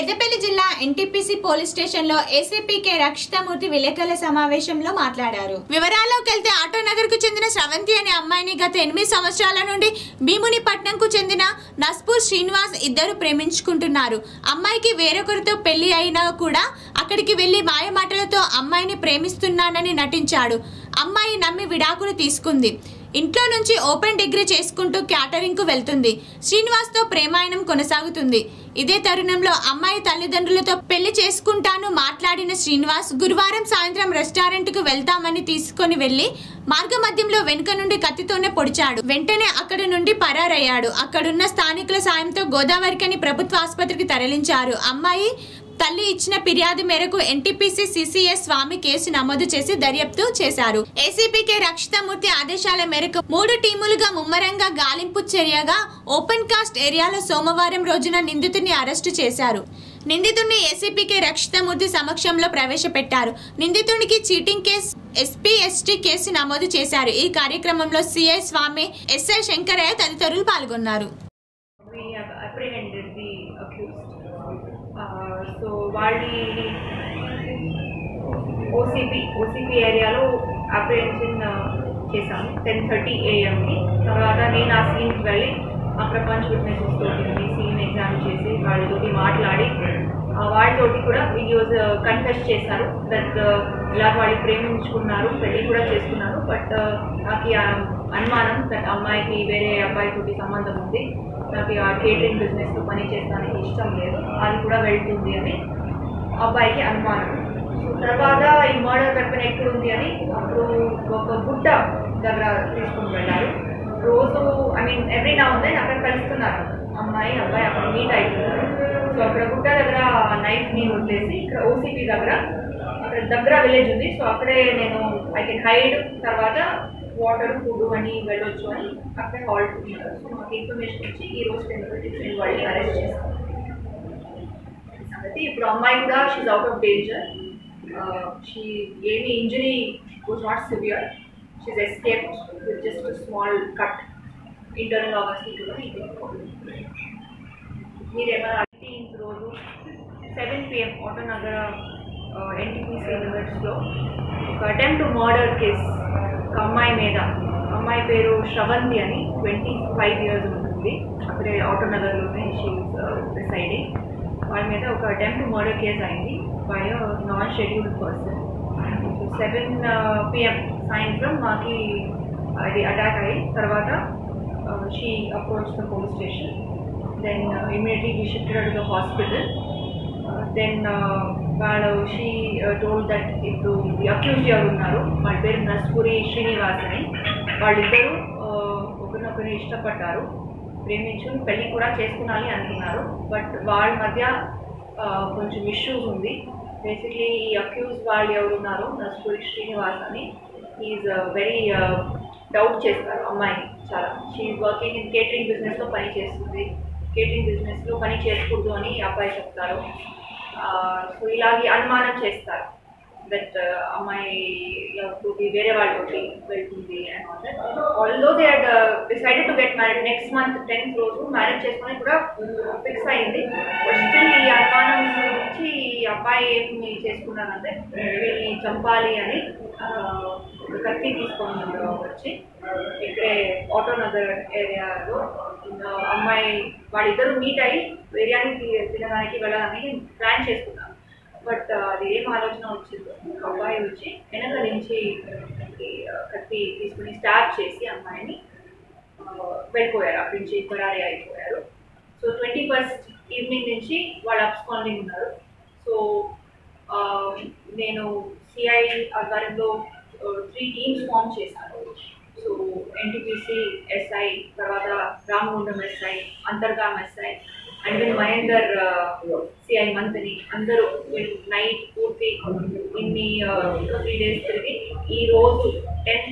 పెద్దపల్లి జిల్లా NTPC police స్టేషన్లో ఏసీపీకే రక్షితమూర్తి విలేకరుల సమావేశంలో మాట్లాడారు. వివరాల్లోకి వెళ్తే ఆటో నగర్కు చెందిన స్రవంతి అనే అమ్మాయిని గత ఎనిమిది సంవత్సరాల నుండి భీమునిపట్నం కు చెందిన నస్పూర్ శ్రీనివాస్ ఇద్దరు ప్రేమించుకుంటున్నారు. అమ్మాయికి వేరొకరితో పెళ్ళి అయినా కూడా అక్కడికి వెళ్ళి మాయమాటలతో అమ్మాయిని ప్రేమిస్తున్నానని నటించాడు. అమ్మాయి నమ్మి విడాకులు తీసుకుంది. ఇంట్లో నుంచి ఓపెన్ డిగ్రీ చేసుకుంటూ క్యాటరింగ్కు వెళ్తుంది. శ్రీనివాస్తో ప్రేమాయణం కొనసాగుతుంది. ఇదే తరుణంలో అమ్మాయి తల్లిదండ్రులతో పెళ్ళి చేసుకుంటాను మాట్లాడిన శ్రీనివాస్ గురువారం సాయంత్రం రెస్టారెంట్కు వెళ్తామని తీసుకొని వెళ్ళి మార్గమధ్యంలో వెనుక నుండి కత్తితోనే పొడిచాడు. వెంటనే అక్కడి నుండి పరారయ్యాడు. అక్కడున్న స్థానికుల సాయంతో గోదావరికని ప్రభుత్వ ఆసుపత్రికి తరలించారు. అమ్మాయి తల్లి ఇచ్చిన ఫిర్యాదు మేరకు ఎన్టీపీసీ సిసిఎస్ స్వామి కేసు నమోదు చేసి దర్యాప్తు చేశారు. ఏసీపీకే రక్షితమూర్తి ఆదేశాల మేరకు మూడు టీములుగా ముమ్మరంగా గాలింపు చర్యగా ఓపెన్ కాస్ట్ ఏరియాలో సోమవారం రోజున నిందితుడిని అరెస్టు చేశారు. నిందితుడిని ఏసీపీకే రక్షితమూర్తి సమక్షంలో ప్రవేశపెట్టారు. నిందితుడికి cheating case SC ST case నమోదు చేశారు. ఈ కార్యక్రమంలో సిఐ స్వామి ఎస్ఐ శంకరయ్య తదితరులు పాల్గొన్నారు. వాళ్ళని ఓసీపీ ఓసీపీ ఏరియాలో అప్రిహెన్షన్ చేశాము. టెన్ థర్టీ ఏఎంకి తర్వాత నేను ఆ సీన్కి వెళ్ళి ఆ ప్రపంచ విట్నెసెస్ తోటి సీన్ ఎగ్జామ్ చేసి వాళ్ళతోటి మాట్లాడి వాళ్ళతోటి కూడా వీడియోస్ కన్ఫెస్ చేశారు. దట్ ఇలా వాళ్ళు ప్రేమించుకున్నారు పెళ్ళి కూడా చేసుకున్నారు. బట్ నాకు ఆ, అనుమానం దట్ అమ్మాయికి వేరే అబ్బాయితోటి సంబంధం ఉంది. నాకు ఆ కేటరింగ్ బిజినెస్లో పని చేస్తానికి ఇష్టం లేదు. అది కూడా వెళ్తుంది అని అబ్బాయికి అనుమానం. తర్వాత ఈ మర్డర్ వెపన్ ఎక్కడుంది అని అప్పుడు ఒక గుట్ట దగ్గర తీసుకుని వెళ్ళారు. రోజు ఐ మీన్ ఎవ్రీ నా ఉంది అక్కడ కలుస్తున్నారు. అమ్మాయి అబ్బాయి అక్కడ మీట్ అవుతున్నారు సో అక్కడ గుట్ట దగ్గర నైఫ్ని వదిలేసి ఇక్కడ ఓసీపీ దగ్గర అక్కడ దగ్గర విలేజ్ ఉంది. సో అక్కడే నేను ఐ కెన్ హైడ్ తర్వాత వాటర్ ఫుడ్ అని వెళ్ళొచ్చు అని అక్కడే హాల్ట్ ఉన్నారు సో మాకు ఇన్ఫర్మేషన్ ఇచ్చి ఈ రోజు టెన్ నేను వాళ్ళని అరెస్ట్ చేస్తాను కాబట్టి ఇప్పుడు అమ్మాయి కూడా she's out of danger she ఏమి injury was not severe she's escape with just small cut internal August మీరేమైనా ఎయిటీన్త్ రోజు సెవెన్ పిఎం ఆటోనగర ఎన్టీపీసీ లిమిట్స్లో ఒక అటెంప్ట్ మర్డర్ కేస్ ఒక అమ్మాయి మీద. అమ్మాయి పేరు శ్రవంతి అని ట్వంటీ ఫైవ్ ఇయర్స్ ఉంటుంది. అక్కడే ఆటోనగర్లోనే షీ రిసైడింగ్ వాళ్ళ మీద ఒక అటెంప్ట్ మర్డర్ కేసు అయింది by non scheduled person seven PM సాయంత్రం మాకి అది అటాక్ అయ్యి తర్వాత she approach the police station then immediately we shifted to the hospital then వాళ్ళు షీ టోల్ దట్ ఇప్పుడు అక్యూజ్ ఎవరు ఉన్నారు? వాళ్ళ పేరు నస్పురి శ్రీనివాస్ అని వాళ్ళిద్దరూ ఒకరినొకరిని ఇష్టపడ్డారు. ప్రేమించు పెళ్ళి కూడా చేసుకున్నాలి అనుకున్నారు. బట్ వాళ్ళ మధ్య కొంచెం ఇష్యూస్ ఉంది. బేసిక్లీ ఈ అక్యూజ్ వాళ్ళు ఎవరున్నారు నస్పూరి శ్రీనివాస్ అని ఈజ్ వెరీ డౌట్ చేస్తారు అమ్మాయిని చాలా. షీఈ్ వర్కింగ్ ఇన్ కేటరింగ్ బిజినెస్లో పని చేస్తుంది. కేటరింగ్ బిజినెస్లో పని చేయకూడదు అని అబ్బాయి చెప్తారు. సో ఇలాగే అనుమానం చేస్తారు. దట్ uh, అమ్మాయి ఎవరికి వేరే వాళ్ళతోటి వెళ్తుంది and all that although they had decided to get married next month tenth రోజు మ్యారేజ్ చేసుకొని కూడా ఫిక్స్ అయింది. బట్ స్టిల్ ఈ అనుమానం నుంచి ఈ అబ్బాయి ఏమి చేసుకున్నానంటే వీళ్ళని చంపాలి అని కత్తి తీసుకొని వచ్చి ఇక్కడే ఆటో నగర్ ఏరియాలో అమ్మాయి వాళ్ళిద్దరూ మీట్ అయ్యి బిర్యానీ తి- తినడానికి వెళ్ళాలని ప్లాన్ చేసుకున్నారు బట్ అది ఏం ఆలోచన వచ్చిందో అబ్బాయి వచ్చి వెనక నుంచి కత్తి తీసుకుని స్టార్ట్ చేసి అమ్మాయిని వెళ్ళిపోయారు. అక్కడి నుంచి పరారీ అయిపోయారు సో ట్వంటీ ఫస్ట్ ఈవినింగ్ నుంచి వాళ్ళు అప్స్కాండింగ్ ఉన్నారు. సో నేను సిఐ ఆధ్వర్యంలో త్రీ టీమ్స్ ఫామ్ చేశాను. సో ఎన్టీపీసీ ఎస్ఐ తర్వాత Ramagundam SI Antargam SI and win Mahender CI Manthani అందరూ నైట్ పూర్తి ఇన్ని త్రీ డేస్ తిరిగి ఈ రోజు టెన్